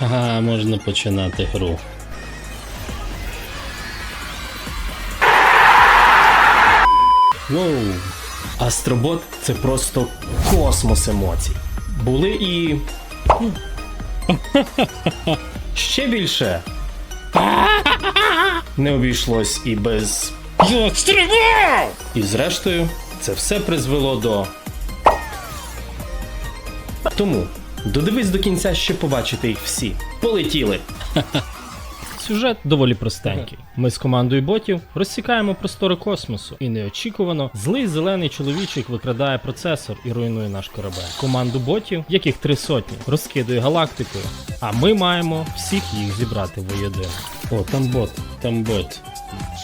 Ага, можна починати гру. Воу. Астробот це просто космос емоцій. Були і. Ще більше. Не обійшлось і без. Я стрибав! І зрештою, це все призвело до. Тому додивись до кінця, щоб побачити їх всі. Полетіли! Сюжет доволі простенький. Ми з командою ботів розсікаємо простори космосу, і неочікувано злий зелений чоловічок викрадає процесор і руйнує наш корабель. Команду ботів, яких три сотні, розкидує галактикою. А ми маємо всіх їх зібрати воєдино. О, там бот, там бот.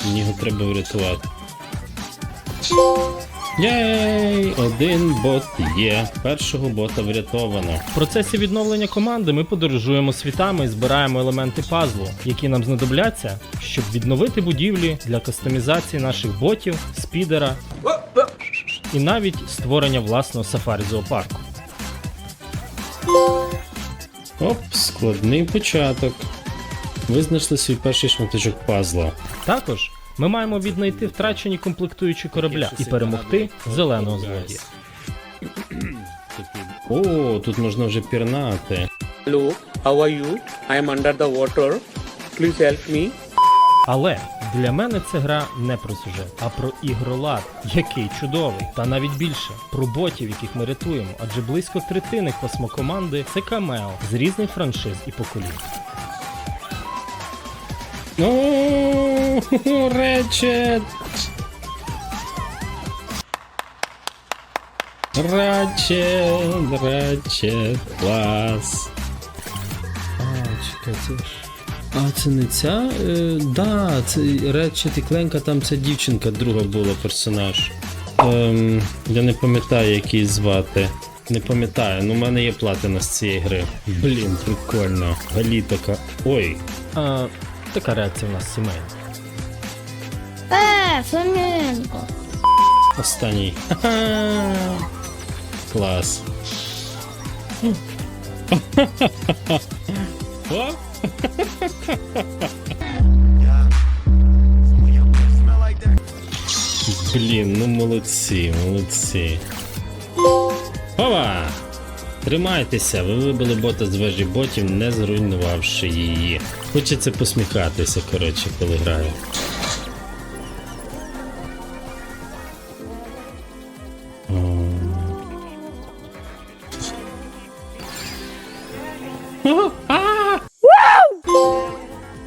Мені його треба врятувати. Єй! Один бот є. Першого бота врятовано. В процесі відновлення команди ми подорожуємо світами і збираємо елементи пазлу, які нам знадобляться, щоб відновити будівлі для кастомізації наших ботів, спідера і навіть створення власного сафарі зоопарку. Оп, складний початок. Ви знайшли свій перший шматочок пазла. Також ми маємо віднайти втрачені комплектуючі корабля і перемогти зеленого злодія. О, тут можна вже пірнати. Hello, how are you? I am under the water. Please help me. Але для мене це гра не про сюжет, а про ігролад, який чудовий, та навіть більше про ботів, яких ми рятуємо, адже близько третини космокоманди це камео з різних франшиз і поколінь. Речет! Рачет, рачет, клас. А, чекай, це ж. А, це не ця? Е, да, це Речет і Кленка, там ця дівчинка друга була персонаж. Ем, я не пам'ятаю, як її звати. Не пам'ятаю, ну в мене є платина з цієї гри. Блін, прикольно. Галі така. Ой, А, така реакція в нас сімейна. Е, Фламенко. Останній. Клас. О! Блін, ну молодці, молодці. Ова! Тримайтеся, ви вибили бота з вежі ботів, не зруйнувавши її. Хочеться посміхатися, коротше, коли граю.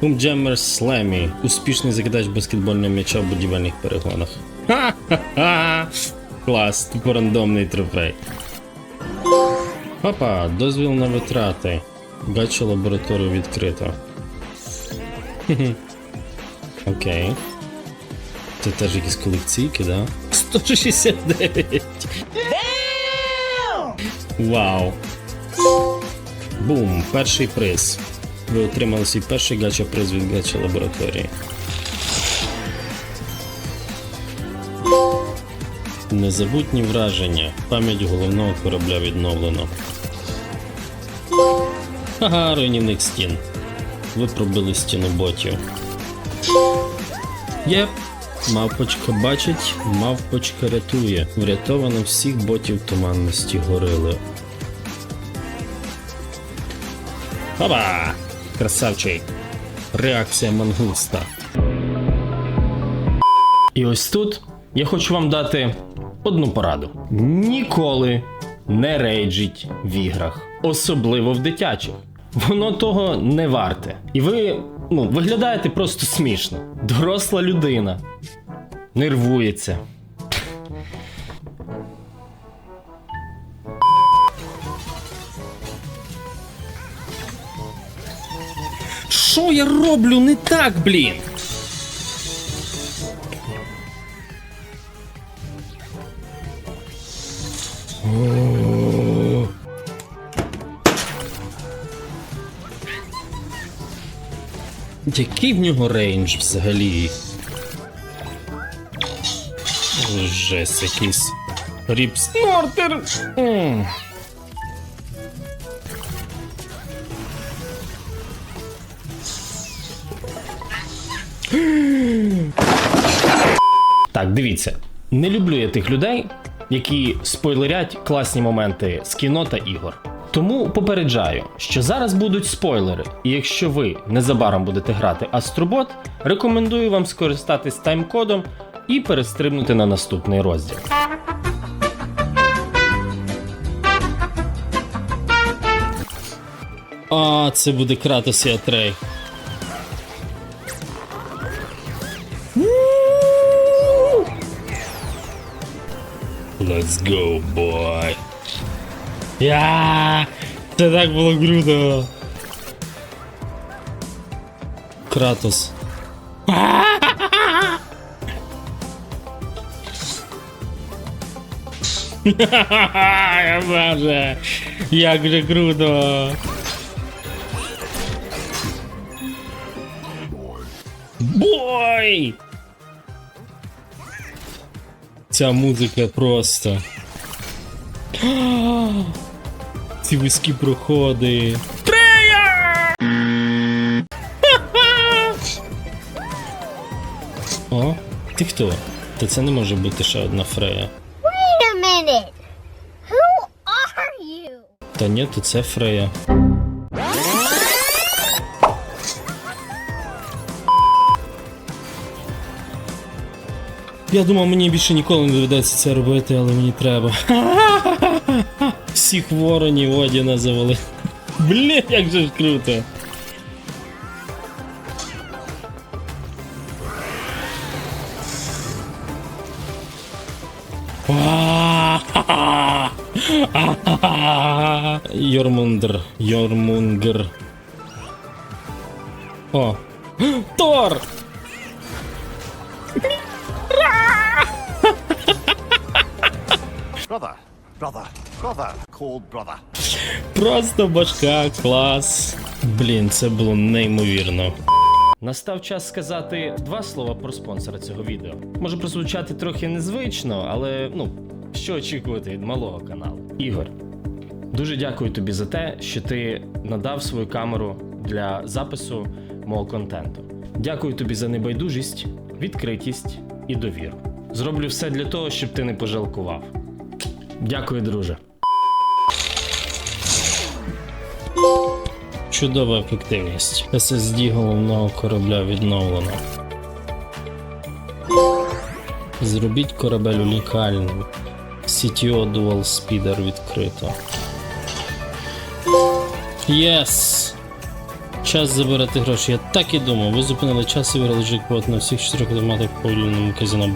Пумджемер Слемі. Успішний закидач баскетбольного м'яча в будівельних перегонах. Ха-ха-ха! Клас, тупо рандомний трофей. Папа, дозвіл на витрати. Бачу лабораторію відкрито. Окей. Це теж якісь колекційки, да? 169! Вау! Бум! Перший приз. Ви отримали свій перший гача приз від гача лабораторії. Незабутні враження. Пам'ять головного корабля відновлено. Ага, руйнівник стін. Ви пробили стіну ботів. Єп. Мавпочка бачить, мавпочка рятує. Врятовано всіх ботів туманності горили. Опа! Красавчик. Реакція мангуста. І ось тут я хочу вам дати одну пораду: ніколи не рейджіть в іграх, особливо в дитячих. Воно того не варте. І ви ну, виглядаєте просто смішно. Доросла людина нервується. Що я роблю не так, блін? Який в нього рейндж взагалі? Жесть якийсь. Ріпснортер. Дивіться, не люблю я тих людей, які спойлерять класні моменти з кіно та ігор. Тому попереджаю, що зараз будуть спойлери, і якщо ви незабаром будете грати Астробот, рекомендую вам скористатись тайм-кодом і перестрибнути на наступний розділ. А, це буде Кратос і Атрей. Let's go, boy. Я! Це так було круто. Кратос. Я боже, як же круто. Бой! Ця музика просто. Ці вузькі проходи. О, ти хто? Та це не може бути ще одна Фрея. Wait a minute. Who are you? Та ні, то це Фрея. Я думав, мені більше ніколи не доведеться це робити, але мені треба. Всіх воронів Одіна завели. Блін, як же ж круто. Йормундр. Йормунгр. О. Тор! Просто башка, клас. Блін, це було неймовірно. Настав час сказати два слова про спонсора цього відео. Може прозвучати трохи незвично, але ну, що очікувати від малого каналу. Ігор, дуже дякую тобі за те, що ти надав свою камеру для запису мого контенту. Дякую тобі за небайдужість, відкритість і довіру. Зроблю все для того, щоб ти не пожалкував. Дякую, друже. Чудова ефективність. SSD головного корабля відновлено. Зробіть корабель унікальним. CTO Dual Speeder відкрито. Єс! Час забирати гроші. Я так і думав. Ви зупинили час і виграли джекпот на всіх чотирьох автоматах по вільному казино.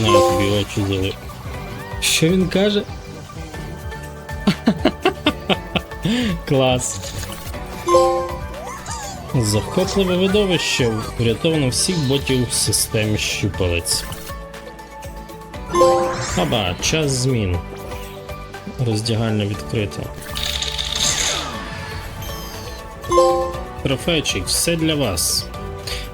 На тобі очі зали. Що він каже? Клас. Захопливе видовище. Врятовано всіх ботів в системі щупалець. Хаба, час змін. Роздягальня відкрито. Трофейчик, все для вас.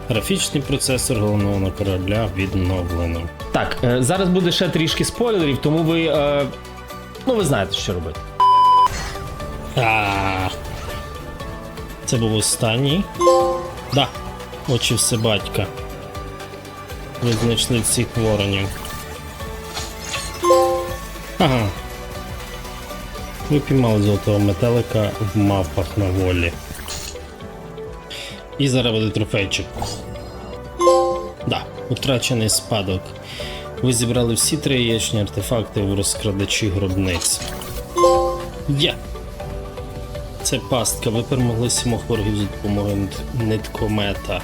Графічний процесор головного корабля відновлено. Так, е, зараз буде ще трішки спойлерів, тому ви. Е, ну, ви знаєте, що робити. Це був останній. Да. Очі все батька. Ви знайшли всіх воронів. Ага. Ви піймали золотого метелика в мавпах на волі. І буде трофейчик. Да, утрачений спадок. Ви зібрали всі три яєчні артефакти в розкрадачі гробниць. Є! Це пастка. Ви перемогли сімох ворогів за допомогою ниткомета.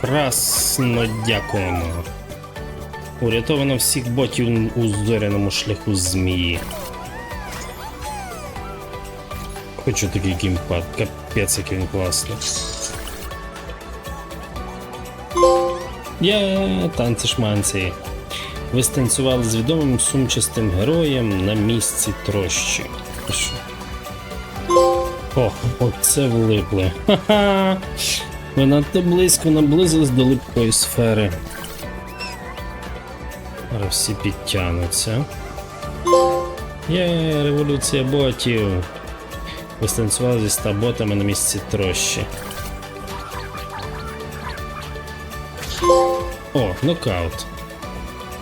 Красно дякуємо. Урятовано всіх ботів у зоряному шляху змії. Хочу такий геймпад. Капець, який він класний. Є, танці шманці. Ви станцювали з відомим сумчастим героєм на місці трощі. О, оце влипли. Ха-ха! Ви надто близько наблизились до липкої сфери. Зараз всі підтягнуться. Є, революція ботів. Ви станцювали зі 100 ботами на місці трощі. О, нокаут.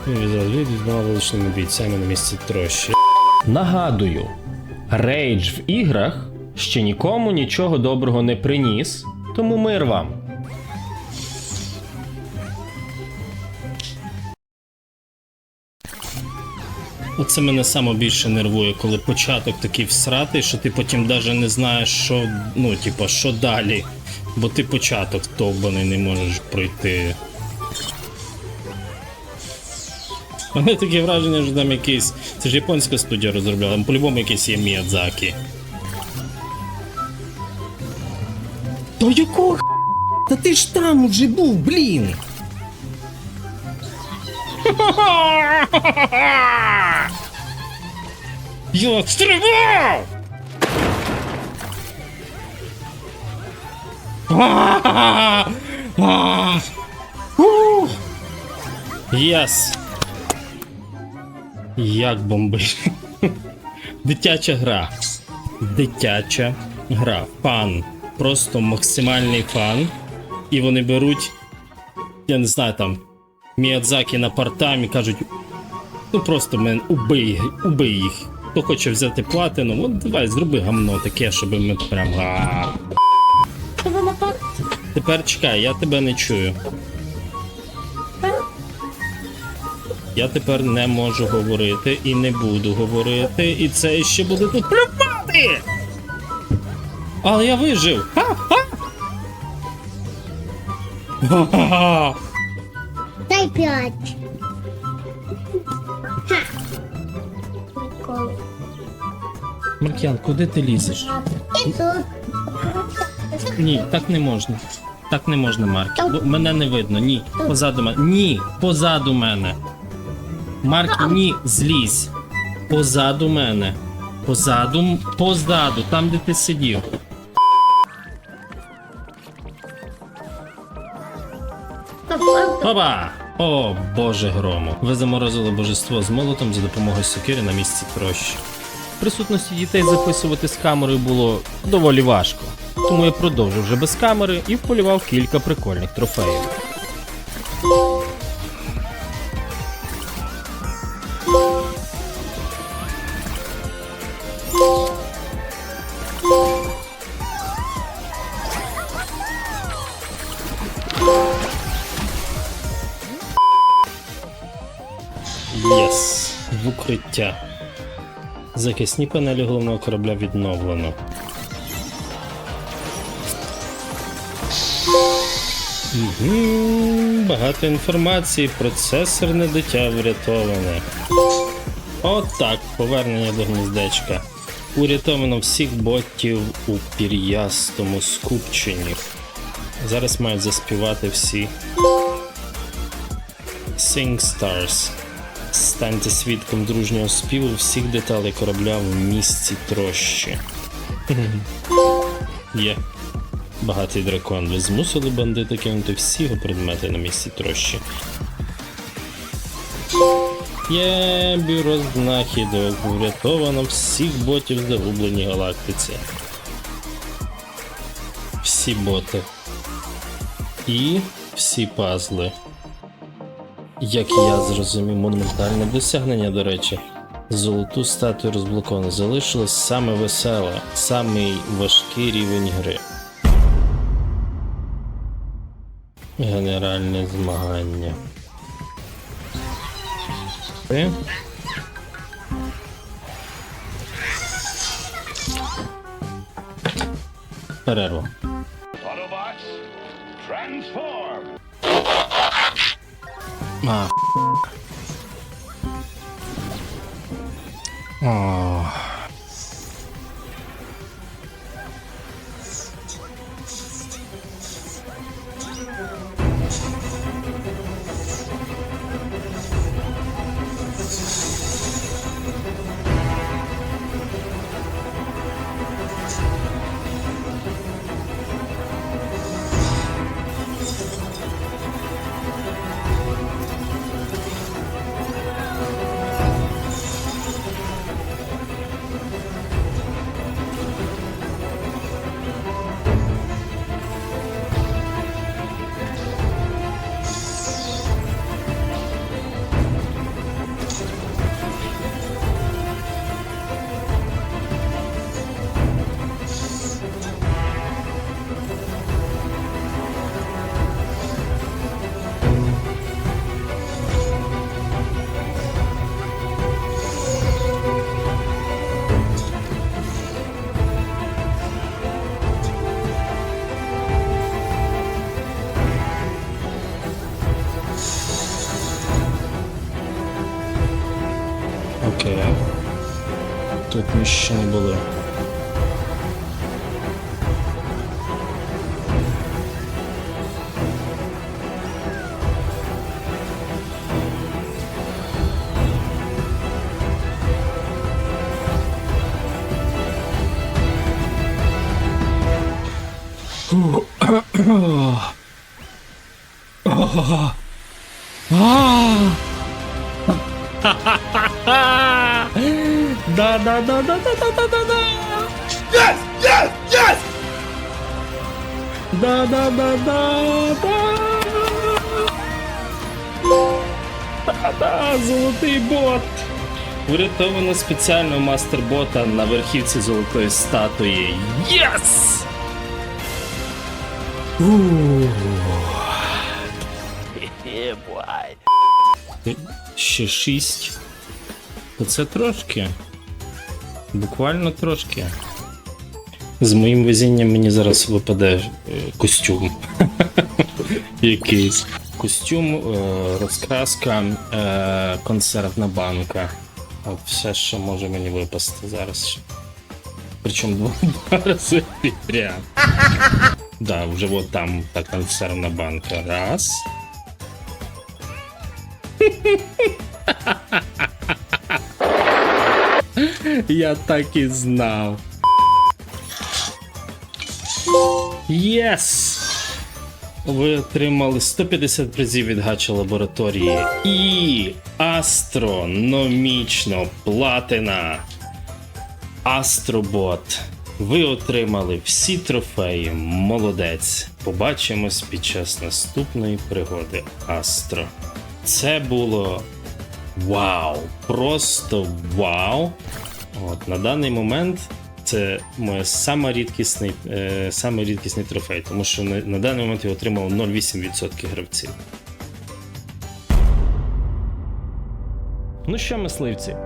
З двома вуличними бійцями на місці трощі. Нагадую, рейдж в іграх ще нікому нічого доброго не приніс, тому мир вам. Оце мене саме більше нервує, коли початок такий всратий, що ти потім навіть не знаєш, що, ну, типа, що далі. Бо ти початок довбаний не можеш пройти. мене таке враження, що там якийсь. Це ж японська студія розробляла, там по-любому якийсь є Міядзакі. То якого х... Та ти ж там уже був, блін! Я стрибав! Єс! Як бомбиш? Дитяча гра. Дитяча гра. Фан. Просто максимальний фан. І вони беруть, я не знаю, там, Міядзакі на партам і кажуть, Ну просто мен, убий, убий їх. Хто хоче взяти платину, от давай зроби гамно таке, щоб ми прям. Тепер чекай, я тебе не чую. Я тепер не можу говорити і не буду говорити, і це ще буде тут плювати! Але я вижив! Ха-ха! Дай п'ять. Маркіян, куди ти лізеш? І тут. Ні, так не можна. Так не можна, Марк. Мене не видно. Ні. Позаду мене. Ні, позаду мене. Марк, ні, злізь. Позаду мене. Позаду, позаду, там, де ти сидів. Опа! О, боже грому. Ви заморозили божество з молотом за допомогою сокири на місці трощі. В присутності дітей записувати з камерою було доволі важко. Тому я продовжив вже без камери і вполював кілька прикольних трофеїв. Укриття. Захисні панелі головного корабля відновлено. Угу, багато інформації, процесорне дитя врятоване. Отак, повернення до гніздечка. Урятовано всіх ботів у пір'ястому скупченні. Зараз мають заспівати всі. Sing Stars. Станьте свідком дружнього співу всіх деталей корабля в місці трощі. Є. Багатий дракон. Ви змусили бандита кинути всі його предмети на місці трощі. Є бюро знахідок. Врятовано всіх ботів в загубленій галактиці. Всі боти. І всі пазли. Як я зрозумів, монументальне досягнення, до речі. Золоту статую розблоковано. Залишилось саме веселе, самий важкий рівень гри. Генеральне змагання. Ти? Перерва. 아. 어. 60'ını buluyor. Да, да, да, да, да, да, да, да, да. Yes, yes, yes. Да, да, да, да, да. Да, да, золотий бот. Врятовано спеціального мастер-бота на верхівці золотої статуї. Єс! Ще шість. Оце трошки. Буквально трошки. З моїм везінням мені зараз випаде е, костюм. Якийсь. Костюм, е, розкраска, е, консервна банка. Все, що може мені випасти зараз. Причому два рази підряд. Да, вже от там та консервна банка. Раз. Я так і знав. Єс! Ви отримали 150 призів від гача лабораторії і астрономічно платина. Астробот. Ви отримали всі трофеї. Молодець. Побачимось під час наступної пригоди Астро. Це було Вау! Просто вау! От, на даний момент це моє саме рідкісний, е, саме рідкісний трофей, тому що на, на даний момент я отримав 0,8% гравців. Ну що, мисливці,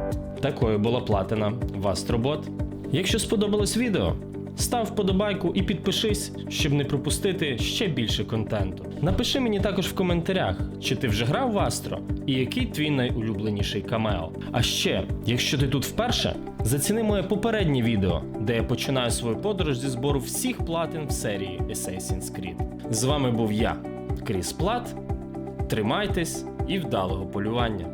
такою була платина в Астробот. Якщо сподобалось відео, став вподобайку і підпишись, щоб не пропустити ще більше контенту. Напиши мені також в коментарях, чи ти вже грав в Астро і який твій найулюбленіший камео. А ще, якщо ти тут вперше, заціни моє попереднє відео, де я починаю свою подорож зі збору всіх платин в серії Assassin's Creed. З вами був я, Кріс Плат. Тримайтесь і вдалого полювання!